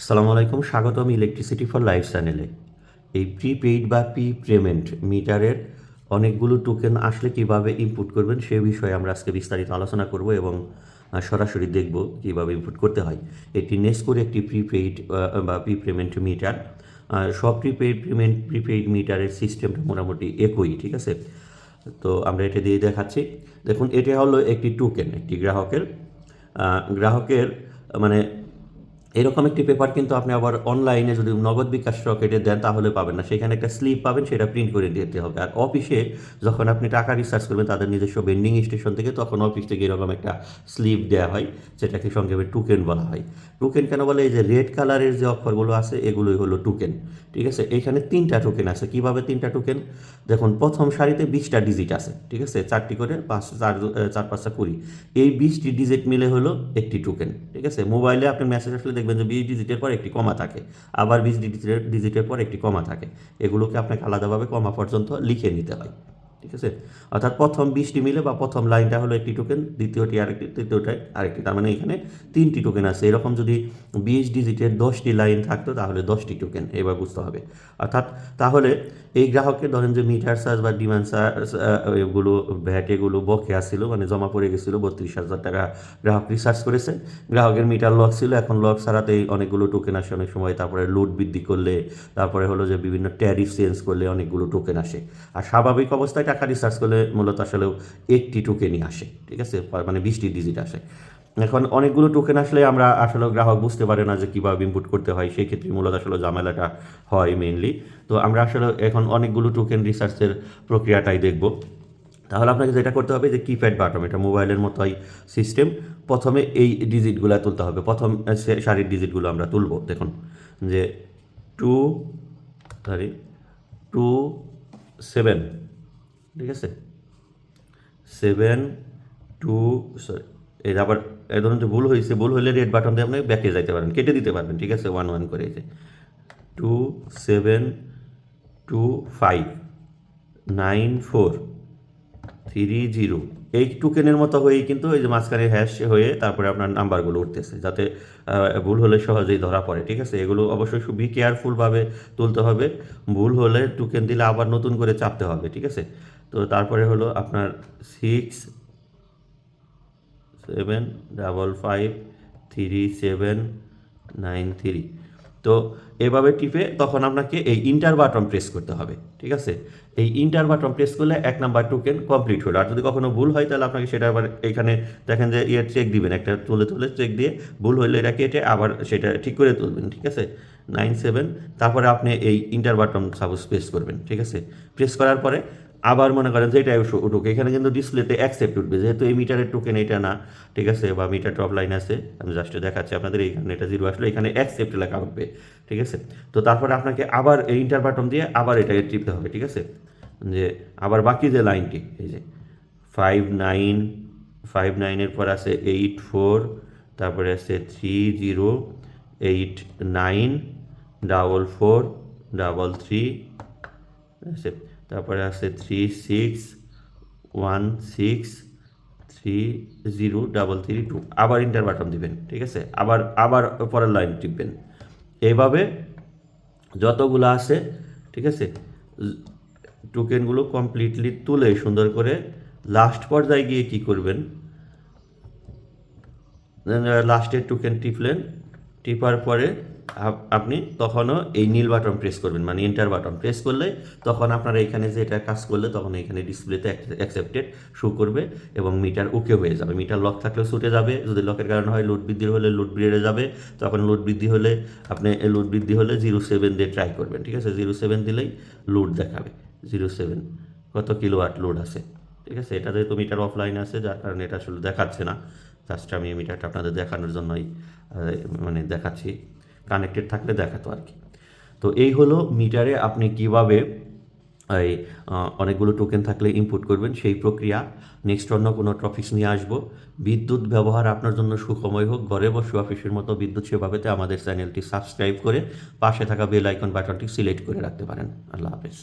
আসসালামু আলাইকুম, স্বাগতম ইলেকট্রিসিটি ফর লাইফ চ্যানেলে এই প্রিপেইড বা প্রি পেমেন্ট মিটারের অনেকগুলো টোকেন আসলে কীভাবে ইনপুট করবেন সে বিষয়ে আমরা আজকে বিস্তারিত আলোচনা করব এবং সরাসরি দেখব কীভাবে ইনপুট করতে হয়। একটি নেসকোর একটি প্রিপেইড বা প্রি পেমেন্ট মিটার সব প্রিপেইড পেমেন্ট প্রিপেইড মিটারের সিস্টেমটা মোটামুটি একই, ঠিক আছে? তো আমরা এটা দিয়ে দেখাচ্ছি। দেখুন, এটা হলো একটি টোকেন একটি গ্রাহকের। গ্রাহকের মানে এরকম একটি পেপার কিন্তু আপনি আবার অনলাইনে যদি নগদ বিকাশ রকেটে দেন, তাহলে পাবেন না। সেখানে একটা স্লিপ পাবেন, সেটা প্রিন্ট করে দিতে হবে। আর অফিসে যখন আপনি টাকা রিসার্চ করবেন, তাদের নিজস্ব বেন্ডিং স্টেশন থেকে তখন অফিস থেকে এরকম একটা স্লিপ দেওয়া হয়, যেটাকে সংক্ষেপে টুকেন বলা হয়। টুকেন কেন বলে? এই যে রেড কালারের যে অক্ষরগুলো আছে, এগুলোই হলো টুকেন ঠিক আছে? এখানে তিনটা টোকেন আছে। কীভাবে তিনটা টোকেন দেখুন, প্রথম সারিতে বিশটা ডিজিট আছে। ঠিক আছে? চারটি করে, পাঁচ, চার চার, পাঁচটা কুড়ি। এই বিশটি ডিজিট মিলে হলো একটি টোকেন ঠিক আছে? মোবাইলে আপনি মেসেজ আসলে দেখবেন যে বিশ ডিজিটের পর একটি কমা থাকে। আবার বিশ ডিজিটের ডিজিটের পর একটি কমা থাকে। এগুলোকে আপনাকে আলাদাভাবে কমা পর্যন্ত লিখে নিতে হয়। ঠিক আছে? অর্থাৎ প্রথম বিশটি মিলে বা প্রথম লাইনটা হলো একটি টোকেন দ্বিতীয়টি আরেকটি তৃতীয়টাই আরেকটি। তার মানে এখানে তিনটি টোকেন আছে। এরকম যদি বিশ ডিজিটের দশটি লাইন থাকতো, তাহলে দশটি টোকেন এবার বুঝতে হবে। অর্থাৎ তাহলে এই গ্রাহকের ধরেন যে মিটার চার্জ বা ডিমান্ড চার্জ এগুলো ভ্যাট এগুলো বকেয়া ছিল মানে জমা পড়ে গেছিল, বত্রিশ হাজার টাকা গ্রাহক রিসার্চ করেছে। গ্রাহকের মিটার লক ছিল, এখন লক ছাড়াতেই অনেকগুলো টোকেন আসে, অনেক সময় তারপরে লোড বৃদ্ধি করলে, তারপরে হলো যে বিভিন্ন ট্যারিফ চেঞ্জ করলে অনেকগুলো টোকেন আসে। আর স্বাভাবিক অবস্থায় টাকা রিসার্চ করলে মূলত আসলেও একটি টোকেনই আসে, ঠিক আছে? মানে বিশটি ডিজিট আসে। এখন অনেকগুলো টোকেন আসলে আমরা আসলে গ্রাহক বুঝতে পারে না যে কীভাবে ইনপুট করতে হয়, সেই ক্ষেত্রে মূলত আসলে ঝামেলাটা হয় মেইনলি তো আমরা আসলে এখন অনেকগুলো টোকেন রিসার্চের প্রক্রিয়াটাই দেখব। তাহলে আপনাকে যেটা করতে হবে যে কিপ্যাড বাটন এটা মোবাইলের মতোই সিস্টেম প্রথমে এই ডিজিটগুলো তুলতে হবে। প্রথম সারির ডিজিটগুলো আমরা তুলব। দেখুন, যে টু সরি টু সেভেন ঠিক আছে? সেভেন টু সরি এটা আবার, এই ধরুন যে ভুল হয়েছে, ভুল হলে রেড বাটন দিয়ে আপনি ব্যাকে যাইতে পারেন কেটে দিতে পারবেন, ঠিক আছে? ওয়ান ওয়ান করে যে। Two seven two five nine four three zero এই টোকেনের মতো হয়েই কিন্তু এই যে মাঝখানে হ্যাশ হয়ে তারপরে আপনার নাম্বারগুলো উঠতেছে, যাতে ভুল হলে সহজেই ধরা পড়ে, ঠিক আছে? এগুলো অবশ্যই খুব বি কেয়ারফুলভাবে তুলতে হবে, ভুল হলে টোকেন দিলে আবার নতুন করে চাপতে হবে, ঠিক আছে? তো তারপরে হলো আপনার six seven double five three seven nine three তো এভাবে টিপে তখন আপনাকে এই ইন্টার বাটন প্রেস করতে হবে, ঠিক আছে? এই ইন্টার বাটন প্রেস করলে এক নাম্বার টোকেন কমপ্লিট হলো। আর যদি কখনো ভুল হয়, তাহলে আপনাকে সেটা আবার এখানে দেখেন যে ইয়ে চেক দিবেন, একটা তুলে তুলে চেক দিয়ে ভুল হইলে এটা কেটে আবার সেটা ঠিক করে তুলবেন, ঠিক আছে? নাইন সেভেন তারপরে আপনি এই ইন্টার বাটন সাপোজ প্রেস করবেন, ঠিক আছে? প্রেস করার পরে আবার মনে করেন যে এটা উঠুক। এখানে কিন্তু ডিসপ্লেতে অ্যাকসেপ্ট উঠবে। যেহেতু এই মিটারের টোকেন এটা না, ঠিক আছে? বা মিটার টপ লাইন আছে। আমি জাস্ট দেখাচ্ছি আপনাদের এইখানে এটা জিরো আসলে। এখানে অ্যাকসেপ্ট লেখা উঠবে, ঠিক আছে? তো তারপরে আপনাকে আবার এই ইন্টার বাটন দিয়ে আবার এটা টিপতে হবে, ঠিক আছে? যে আবার বাকি যে লাইনটি এই যে ফাইভ নাইন ফাইভ নাইনের পর আছে এইট ফোর তারপরে আছে three zero eight nine double four double three আছে তারপরে আছে three six one six three zero double three two আবার ইন্টার বাটন দিবেন, ঠিক আছে? আবার আবার পরের লাইন টিপবেন। এইভাবে যতগুলো আছে, ঠিক আছে? টোকেনগুলো কমপ্লিটলি তুলে সুন্দর করে লাস্ট পর্যায়ে গিয়ে কি করবেন? লাস্টের টোকেন টিপলেন। টিপার পরে আপ- আপনি তখনও এই নীল বাটন প্রেস করবেন মানে এন্টার বাটন প্রেস করলে তখন আপনারা এখানে যে এটা কাজ করলে তখন এখানে ডিসপ্লেতে অ্যাকসেপ্টেড শো করবে এবং মিটার ওকে হয়ে যাবে। মিটার লক থাকলেও ছুটে যাবে, যদি লকের কারণে হয় লোড বৃদ্ধি হলে লোড বেড়ে যাবে, তখন লোড বৃদ্ধি হলে আপনি লোড বৃদ্ধি হলে জিরো সেভেন দিয়ে ট্রাই করবেন, ঠিক আছে? জিরো সেভেন দিলেই লোড দেখাবে। জিরো সেভেন কত কিলো ওয়াট লোড আছে? ঠিক আছে? এটা যেহেতু মিটার অফলাইন আছে, যার কারণে এটা আসলে দেখাচ্ছে না। জাস্ট আমি এই মিটারটা আপনাদের দেখানোর জন্যই মানে দেখাচ্ছি। কানেক্টেড থাকলে দেখাতো আর কি। তো এই হলো মিটারে আপনি কীভাবে এই অনেকগুলো টোকেন থাকলে ইনপুট করবেন, সেই প্রক্রিয়া। নেক্সট অন্য কোনো টপিক্স নিয়ে আসব। বিদ্যুৎ ব্যবহার আপনার জন্য সুখময় হোক। ঘরে বসে অফিসের মতো বিদ্যুৎ সেবা পেতে আমাদের চ্যানেলটি সাবস্ক্রাইব করে পাশে থাকা বেল আইকন বাটনটি সিলেক্ট করে রাখতে পারেন। আল্লাহ হাফেজ।